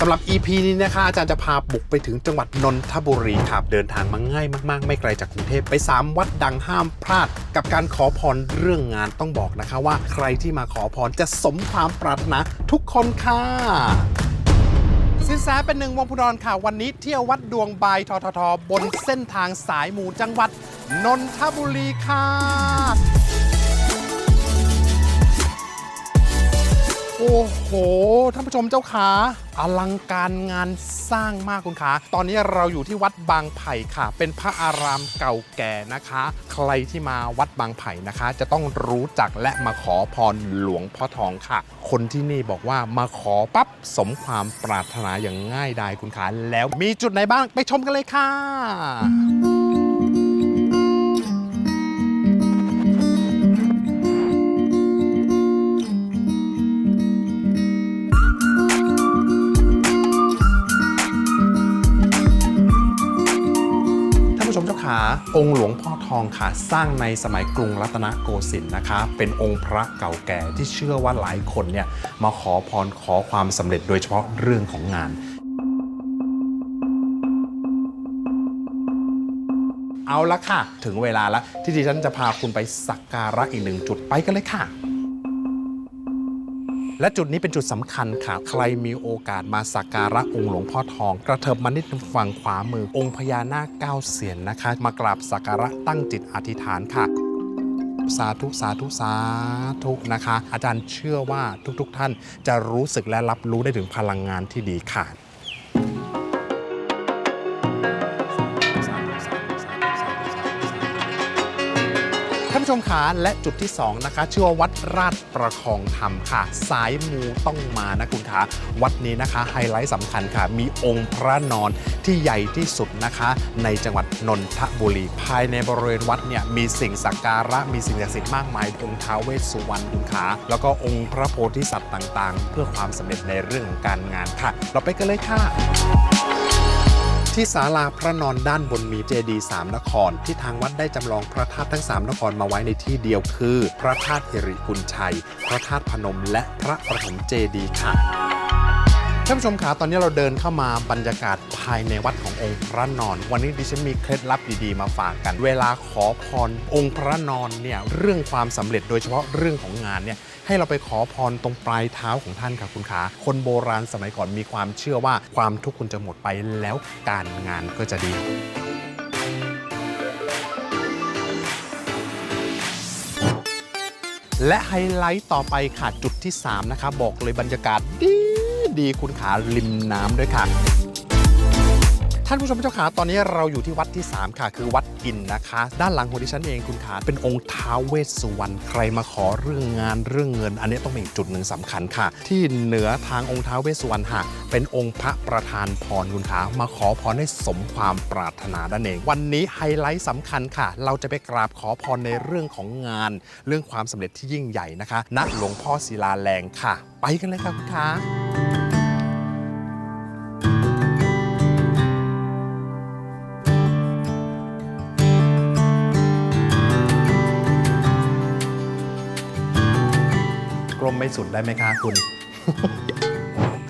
สำหรับ EP นี้นะคะอาจารย์จะพาบุกไปถึงจังหวัดนนทบุรีครับเดินทางมาง่ายมากๆ ไม่ไกลจากกรุงเทพไป 3 วัดดังห้ามพลาด กับการขอพรเรื่องงานต้องบอกนะคะว่าใครที่มาขอพรจะสมความปรารถนาทุกคนค่ะสินแสเป็นหนึ่งวงพุดรค่ะ วันนี้เที่ยววัดดวงบายทททบนเส้นทางสายหมู่จังหวัด นนทบุรีค่ะ โอ้โห ท่านผู้ชมเจ้าขาอลังการงานสร้างมากคุณขา ตอนนี้เราอยู่ที่วัดบางไผ่ค่ะ เป็นพระอารามเก่าแก่นะคะ ใครที่มาวัดบางไผ่นะคะ จะต้องรู้จักและมาขอพรหลวงพ่อทองค่ะ คนที่นี่บอกว่ามาขอปั๊บสมความปรารถนาอย่างง่ายดายคุณขา แล้วมีจุดไหนบ้างไปชมกันเลยค่ะ องค์หลวงพ่อทองค่ะสร้างในสมัยกรุงรัตนโกสินทร์นะคะ เป็นองค์พระเก่าแก่ที่เชื่อว่าหลายคนเนี่ยมาขอพรขอความสำเร็จโดยเฉพาะเรื่องของงาน เอาละค่ะ ถึงเวลาแล้วที่ดิฉันจะพาคุณไปสักการะอีกหนึ่งจุดไปกันเลยค่ะ และจุดนี้เป็นจุดสำคัญค่ะ ใครมีโอกาสมาสักการะองค์หลวงพ่อทอง กระเถิบมานิดฝั่งขวามือ องค์พญานาคเก้าเสียนนะคะ มากราบสักการะตั้งจิตอธิษฐานค่ะสาธุสาธุสาธุนะคะ อาจารย์เชื่อว่าทุกๆทท่านจะรู้สึกและรับรู้ได้ถึงพลังงานที่ดีค่ะ ผู้ชมขาและจุดที่ 2 นะคะ ชื่อว่าวัดราชประคองธรรมค่ะ สายมูต้องมานะคุณคะวัดนี้นะคะไฮไลท์สำคัญค่ะ มีองค์พระนอนที่ใหญ่ที่สุดนะคะ ในจังหวัดนนทบุรี ภายในบริเวณวัดเนี่ยมีสิ่งสักการะมีสิ่งศักดิ์สิทธิ์มากมายองค์ท้าเวสสุวรรณคุณขาแล้วก็องค์พระโพธิสัตว์ต่างๆ เพื่อความสำเร็จในเรื่องของการงานค่ะ เราไปกันเลยค่ะ ที่ศาลาพระนอนด้านบนมีเจดีย์สามนคร ที่ทางวัดได้จำลองพระธาตุทั้ง3นครมาไว้ในที่เดียวคือ พระธาตุหิริกุลชัย พระธาตุพนมและพระประถมเจดีย์ค่ะ ท่านผู้ชมขาตอนนี้เราเดินเข้ามาบรรยากาศภายในวัดขององค์พระนอน วันนี้ดิฉันมีเคล็ดลับดีๆมาฝากกัน เวลาขอพรองค์พระนอนเนี่ยเรื่องความสำเร็จโดยเฉพาะเรื่องของงานเนี่ยให้เราไปขอพรตรงปลายเท้าของท่านค่ะคุณขาคนโบราณสมัยก่อนมีความเชื่อว่าความทุกข์คุณจะหมดไปแล้วการงานก็จะดีและไฮไลท์ต่อไปค่ะจุดที่ 3 นะคะบอกเลยบรรยากาศดี ดีคุณขาริมน้ำด้วยค่ะ ท่านผู้ชมเจ้าขาตอนนี้เราอยู่ที่วัดที่ 3 ค่ะ คือวัดอินนะคะ ด้านหลังของดิฉันเองคุณขาเป็นองค์ท้าวเวสสุวรรณใครมาขอเรื่องงานเรื่องเงิน อันนี้ต้องเป็นอีกจุดหนึ่งสำคัญค่ะ ที่เหนือทางองค์ท้าวเวสสุวรรณค่ะเป็นองค์พระประธานพรคุณขามาขอพรให้สมความปรารถนานั่นเอง วันนี้ไฮไลท์สำคัญค่ะ เราจะไปกราบขอพรในเรื่องของงาน เรื่องความสำเร็จที่ยิ่งใหญ่นะคะณหลวงพ่อศิลาแรงค่ะ ไปกันเลยค่ะคุณขา กลมไม่สุดได้ไหมคะคุณ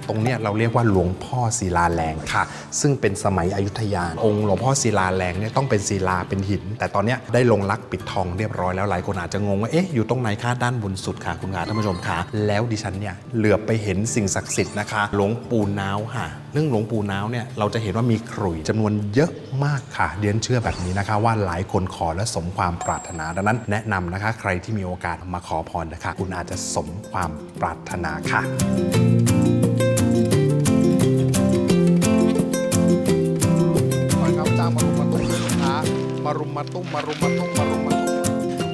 ตรงเนี้ยเราเรียกว่าหลวงพ่อศิลาแรงค่ะ ซึ่งเป็นสมัยอยุธยา องค์หลวงพ่อศิลาแรงเนี่ยต้องเป็นศิลาเป็นหิน แต่ตอนเนี้ยได้ลงลักปิดทองเรียบร้อยแล้วหลายคนอาจจะงงว่าเอ๊ะอยู่ตรงไหนคะด้านบนสุดค่ะคุณขาท่านผู้ชมค่ะแล้วดิฉันเนี่ยเหลือบไปเห็นสิ่งศักดิ์สิทธิ์นะคะ หลวงปู่นาวค่ะเรื่องหลวงปู่นาวเนี่ยเราจะเห็นว่ามีขลุ่ยจำนวนเยอะมากค่ะเดียนเชื่อแบบนี้นะคะ ว่าหลายคนขอและสมความปรารถนาดังนั้น แนะนำนะคะ ใครที่มีโอกาสมาขอพรนะคะ คุณอาจจะสมความปรารถนาค่ะ มารุมมาตุ้มมารุมมาตุ้มมารุมมาตุ้ม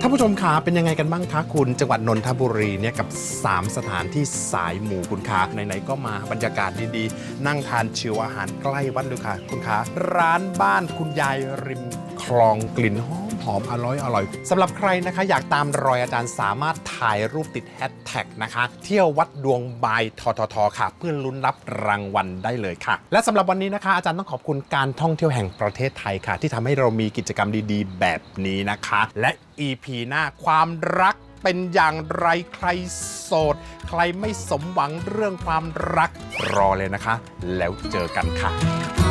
ท่านผู้ชมขาเป็นยังไงกันบ้างคะคุณ จังหวัดนนทบุรีเนี่ยกับ 3 สถานที่สายหมู่คุณคะไหนๆก็มาบรรยากาศดีๆ นั่งทานชิวอาหารใกล้วัดเลยค่ะ คุณคะร้านบ้านคุณยายริมคลองกลิ่นหอม หอมอร่อยอร่อยสำหรับใครนะคะ อยากตามรอยอาจารย์สามารถถ่ายรูปติดแฮชแท็กนะคะ เที่ยววัดดวงบายทททค่ะ เพื่อลุ้นรับรางวัลได้เลยค่ะ และสำหรับวันนี้นะคะ อาจารย์ต้องขอบคุณการท่องเที่ยวแห่งประเทศไทยค่ะ ที่ทำให้เรามีกิจกรรมดีๆ แบบนี้นะคะ และ EP หน้าความรักเป็นอย่างไรใครโสด ใครไม่สมหวังเรื่องความรักรอเลยนะคะ แล้วเจอกันค่ะ